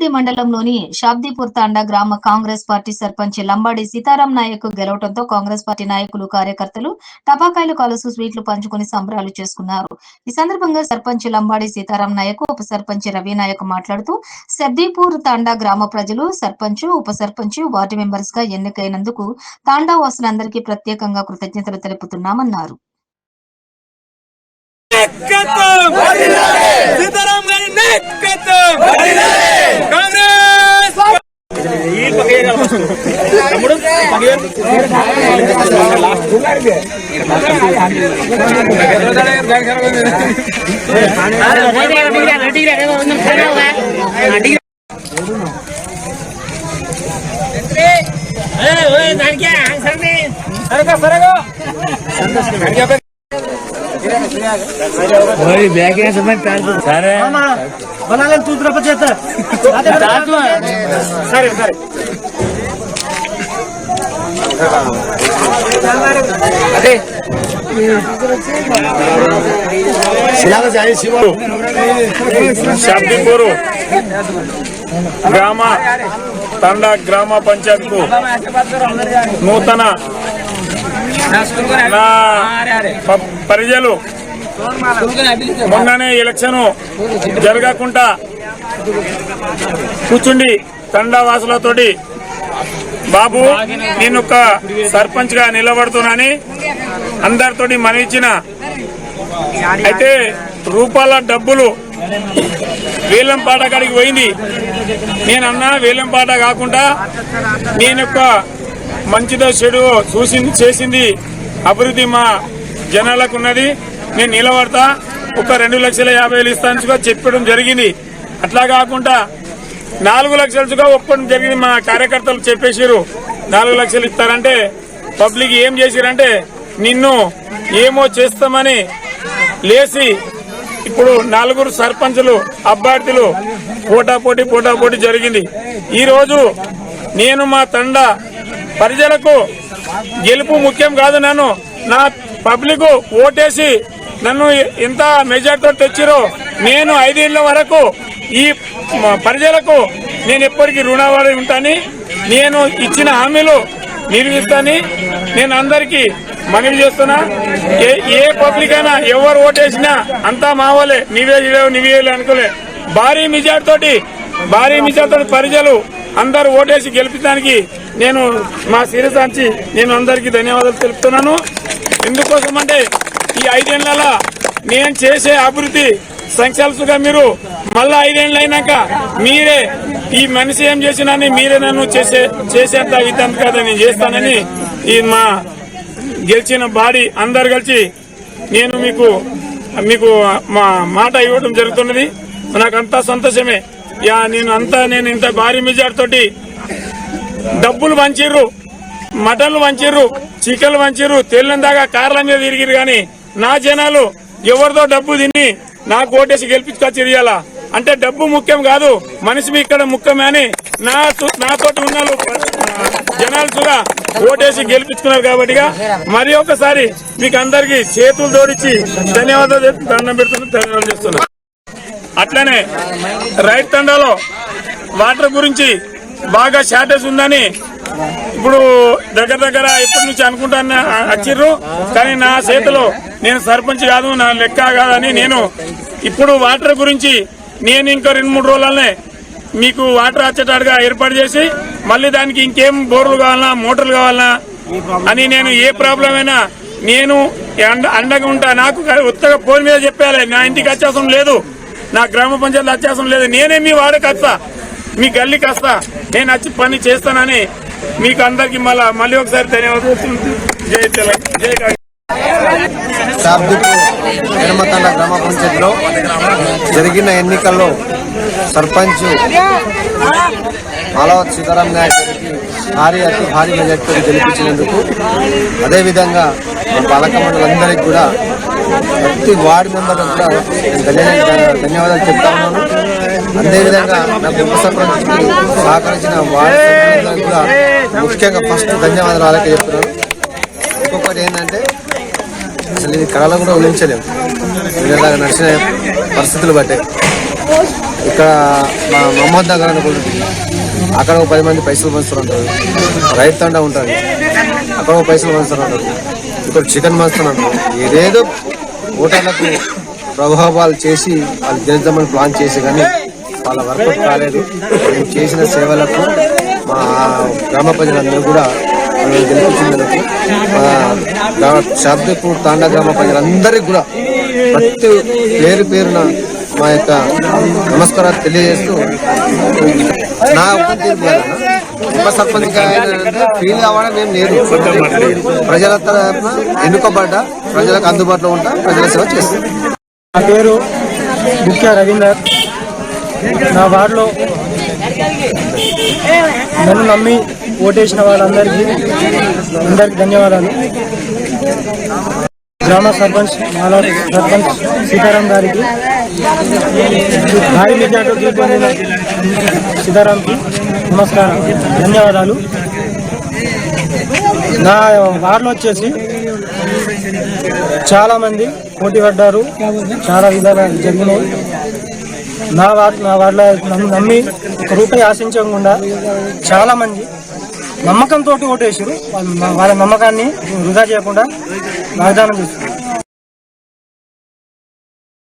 రంగారెడ్డి మండలంలోని షాబ్దీపూర్ తాండా గ్రామ కాంగ్రెస్ పార్టీ సర్పంచ్ లంబాడి సీతారాం నాయక్ గెలవడంతో కాంగ్రెస్ పార్టీ నాయకులు కార్యకర్తలు టపాకాయలు కాలుస్తూ స్వీట్లు పంచుకుని సంబరాలు చేసుకున్నారు. ఈ సందర్భంగా సర్పంచ్ లంబాడి సీతారాం నాయక్ ఉప సర్పంచ్ రవి నాయక్ మాట్లాడుతూ సబ్దీపూర్ తాండా గ్రామ ప్రజలు సర్పంచ్ ఉప సర్పంచ్ వార్డు మెంబర్స్గా ఎన్నికైనందుకు తాండా వాసులందరికీ ప్రత్యేకంగా కృతజ్ఞతలు తెలుపుతున్నామన్నారు. సీతారాం గారి वही बैग है। समझ पैर तो सारे बना ले तू तेरा पचहत्तर सर सर అదే. శాబ్దిపూరు గ్రామ తండ గ్రామ పంచాయత్కు నూతన ప్రజలు మొన్ననే ఎలక్షన్ జరగకుండా కూర్చుండి తండా వాసులతోటి బాబు నేను ఒక సర్పంచ్గా నిలబడుతున్నాని. అందరితోటి మనవిచ్చిన అయితే రూపాయల డబ్బులు వేలంపాట కాడికి పోయింది. నేను వేలంపాట కాకుండా నేను ఒక మంచిదో చెడు చూసింది చేసింది అభివృద్ధి మా జనాలకు ఉన్నది. నేను నిలబడతా ఒక రెండు లక్షల యాభై వేలు ఇస్తాను చెప్పడం జరిగింది. అట్లా కాకుండా నాలుగు లక్షలుగా ఒప్పడం జరిగింది. మా కార్యకర్తలు చెప్పేసారు నాలుగు లక్షలు ఇస్తారంటే పబ్లిక్ ఏం చేసిరంటే నిన్ను ఏమో చేస్తామని లేచి ఇప్పుడు నలుగురు సర్పంచులు అభ్యర్థులు పోటాపోటీ పోటాపోటీ జరిగింది. ఈ రోజు నేను మా తండ ప్రజలకు గెలుపు ముఖ్యం కాదు నన్ను నా పబ్లిక్ ఓటేసి నన్ను ఎంత మెజార్టీతో తెచ్చిరో నేను ఐదేళ్ళ వరకు ఈ ప్రజలకు నేను ఎప్పటికీ రుణవాడి ఉంటాని. నేను ఇచ్చిన హామీలు నిర్మిస్తాని నేను అందరికీ మనవి చేస్తున్నా. ఏ ఏ పబ్లిక్ అయినా ఎవరు ఓటేసినా అంతా మావలే నీవే ఇలేవు నీవే అనుకోలే. భారీ మెజార్టీ తోటి భారీ మెజార్టీ తోటి ప్రజలు అందరు ఓటేసి గెలిపించడానికి నేను మా శిరసాంచి నేను అందరికీ ధన్యవాదాలు తెలుపుతున్నాను. ఎందుకోసం అంటే ఈ ఐదేళ్ళలో నేను చేసే అభివృద్ధి సంక్షల్సుగా మీరు మళ్ళా ఐదేళ్ళు అయినాక మీరే ఈ మనిషి ఏం చేసినని మీరే నన్ను చేసే చేసేంత ఇదంత కదా నేను చేస్తానని ఈ మా గెలిచిన బాడీ అందరు కలిసి నేను మీకు మీకు మా మాట ఇవ్వడం జరుగుతున్నది. నాకు అంతా సంతోషమే. యా నేను అంతా నేను ఇంత భారీ మెజార్టీతోటి డబ్బులు పంచిర్రు మటన్లు పంచిర్రు చికెన్లు పంచిర్రు తెల్లని దాకా కార్ల మీద తిరిగిరు కానీ నా జనాలు ఎవరిదో డబ్బు తిని నాకు ఓటేసి గెలిపించుకొచ్చి చెయ్యాలా అంటే డబ్బు ముఖ్యం కాదు మనిషి ఇక్కడ ముఖ్యమే అని నా నాతోటి ఉన్న జనాలు కూడా ఓటేసి గెలిపించుకున్నారు కాబట్టిగా మరి ఒకసారి మీకు అందరికి చేతులు జోడించి ధన్యవాదాలు చెప్పి దండం పెడుతున్నా ధన్యవాదాలు చేస్తున్నా. అట్లనే రైట్ తండాలో వాటర్ గురించి బాగా షార్టేజ్ ఉందని ఇప్పుడు దగ్గర దగ్గర ఇప్పటి నుంచి అనుకుంటాను వచ్చిర్రు కానీ నా చేతిలో నేను సర్పంచ్ కాదు నా లెక్క కాదని నేను ఇప్పుడు వాటర్ గురించి నేను ఇంకా రెండు మూడు రోజులనే మీకు వాటర్ వచ్చేటట్టుగా ఏర్పాటు చేసి మళ్ళీ దానికి ఇంకేం బోర్లు కావాలన్నా మోటార్లు కావాలన్నా అని నేను ఏ ప్రాబ్లం అయినా నేను అండగా ఉంటా. నాకు ఉత్తగా ఫోన్ మీద చెప్పాలి నా ఇంటికి వచ్చేసం లేదు. నా గ్రామ పంచాయతీ వచ్చేసం లేదు. నేనే మీ వాడికి వస్తా మీ గల్లీకి వస్తా నేను వచ్చి పని చేస్తానని మీకు అందరికి మళ్ళీ మళ్ళీ ఒకసారి ధన్యవాదాలు జై తెలంగాణ జై కాంగ్రెస్. శాబ్దిపూర్ గ్రామ పంచాయతీలో జరిగిన ఎన్నికల్లో సర్పంచ్ మాలవత్ సీతారాం నాయక్ గారికి భారీ అతి భారీ మెజార్టీతో గెలిపించినందుకు అదేవిధంగా మా పాలక మండలందరికీ కూడా ప్రతి వార్డు మెంబర్ కూడా ధన్యవాదాలు చెప్తా ఉన్నాను అదేవిధంగా నాకు ఉప సర్పంచ్కి సహకరించిన వార్డు కూడా ముఖ్యంగా ఫస్ట్ ధన్యవాదాలు అలాగే చెప్తున్నాను ఇది కళలో కూడా ఊహించలేము ఇలాగ నడిచిన పరిస్థితులు బట్టే. ఇక్కడ మా మహమ్మద్ నగర్ అనుకుంటుంది అక్కడ ఒక పది మంది పైసలు పంచుతుంటారు రైతు తండ ఉంటుంది అక్కడ ఒక పైసలు పంచుతుంటారు ఇక్కడ చికెన్ పంచుతుంటారు ఏదేదో ఓటర్లకు ప్రభావాలు చేసి వాళ్ళు గెలుద్దామని ప్లాన్ చేసి కానీ వాళ్ళ వర్కౌట్ కాలేదు. మేము చేసిన సేవలకు మా గ్రామ ప్రజలందరూ కూడా వాళ్ళని గెలిపించినందుకు గ్రామ శాబ్దపూర్ తాండా గ్రామ ప్రజలందరికీ కూడా ప్రతి పేరు పేరున మా యొక్క నమస్కారాలు తెలియజేస్తూ నా ఒక్క ఉప సర్పంచ్ ఫీల్ అవ్వడం ఏం లేదు. ప్రజల తరఫున ఎన్నుకోబడ్డా ప్రజలకు అందుబాటులో ఉంటా ప్రజల సేవ చేస్తాను నా పేరు ముఖ్య రవీందర్. నా వార్డులో నన్ను నమ్మి ఓటేసిన వాళ్ళందరికీ అందరికి ధన్యవాదాలు. గ్రామ సర్పంచ్ మాలా సర్పంచ్ సీతారాం గారికి భారీ మెజార్టీ గెలుపొందిన సీతారాంకి నమస్కారం ధన్యవాదాలు. నా వార్డులో వచ్చేసి చాలామంది పోటీ పడ్డారు చాలా విధాలు జరిగినాయి. నా వార్డు నా వార్డులో నమ్మి ఒక రూపాయి ఆశించకుండా చాలామంది నమ్మకంతో ఓటు వాళ్ళ వాళ్ళ నమ్మకాన్ని వృధా చేయకుండా వాగ్దానం చేస్తారు